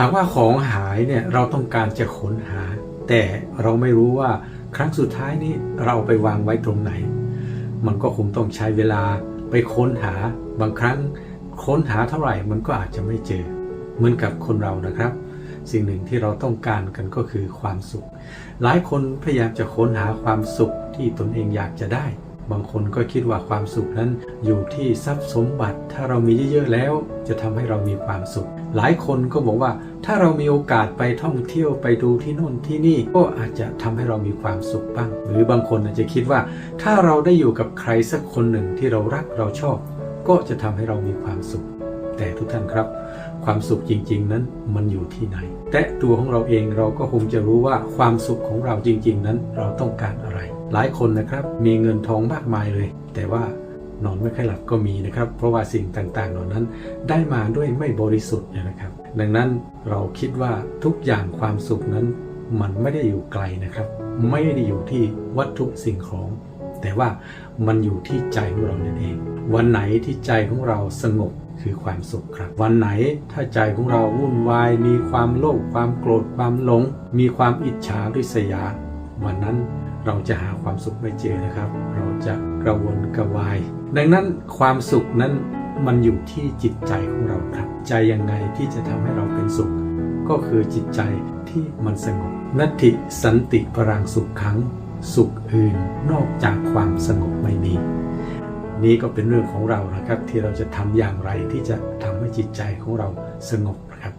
หากว่าของหายเนี่ยเราต้องการจะค้นหา แต่เราไม่รู้ว่าครั้งสุดท้ายนี้เราไปวางไว้ตรงไหน มันก็คงต้องใช้เวลาไปค้นหาบางครั้งค้นหาเท่าไหร่มันก็อาจจะไม่เจอ เหมือนกับคนเรานะครับ สิ่งหนึ่งที่เราต้องการกันก็คือความสุข หลายคนพยายามจะค้นหาความสุขที่ตนเองอยากจะได้ บางคนก็คิดว่าความสุขนั้นอยู่ที่ทรัพย์สมบัติ ถ้าเรามีเยอะๆแล้ว จะทำให้เรามีความสุข หลายคนก็บอกว่า ถ้าเรามีโอกาสไปท่องเที่ยวไปดูที่โน่นที่นี่ก็อาจจะทำให้เรามีความสุขบ้าง หรือบางคนอาจจะคิดว่า ถ้าเราได้อยู่กับใครสักคนหนึ่งที่เรารักเราชอบ ก็จะทำให้เรามีความสุข แต่ทุกท่านครับ ความสุขจริง ๆ นั้นมันอยู่ที่ไหน แต่ตัวของเราเองเราก็คงจะรู้ว่าความสุขของเราจริง ๆ นั้นเราต้องการอะไร หลายคนนะครับมีเงินทองมากมายเลย แต่ว่านอนไม่ค่อยหลับก็มีนะครับ เพราะว่าสิ่งต่างๆเหล่านั้นได้มาด้วยไม่บริสุทธิ์นะครับ ดังนั้นเราคิดว่าทุกอย่างความสุขนั้น มันไม่ได้อยู่ไกลนะครับ ไม่ได้อยู่ที่วัตถุสิ่งของ แต่ว่ามันอยู่ที่ใจของเรานั่นเอง วันไหนที่ใจของเราสงบคือความสุขครับ วันไหนถ้าใจของเราวุ่นวาย มีความโลภความโกรธความหลง มีความอิจฉาริษยา วันนั้น เราจะหาความสุขไม่เจอนะครับ เราจะกระวนกระวาย ดังนั้นความสุขนั้นมันอยู่ที่จิตใจของเราครับ ใจยังไงที่จะทำให้เราเป็นสุข ก็คือจิตใจที่มันสงบนัตถิสันติพรังสุขขังสุขอื่นนอกจากความสงบไม่มี นี่ก็เป็นเรื่องของเรานะครับ ที่เราจะทำอย่างไรที่จะทำให้จิตใจของเราสงบนะครับ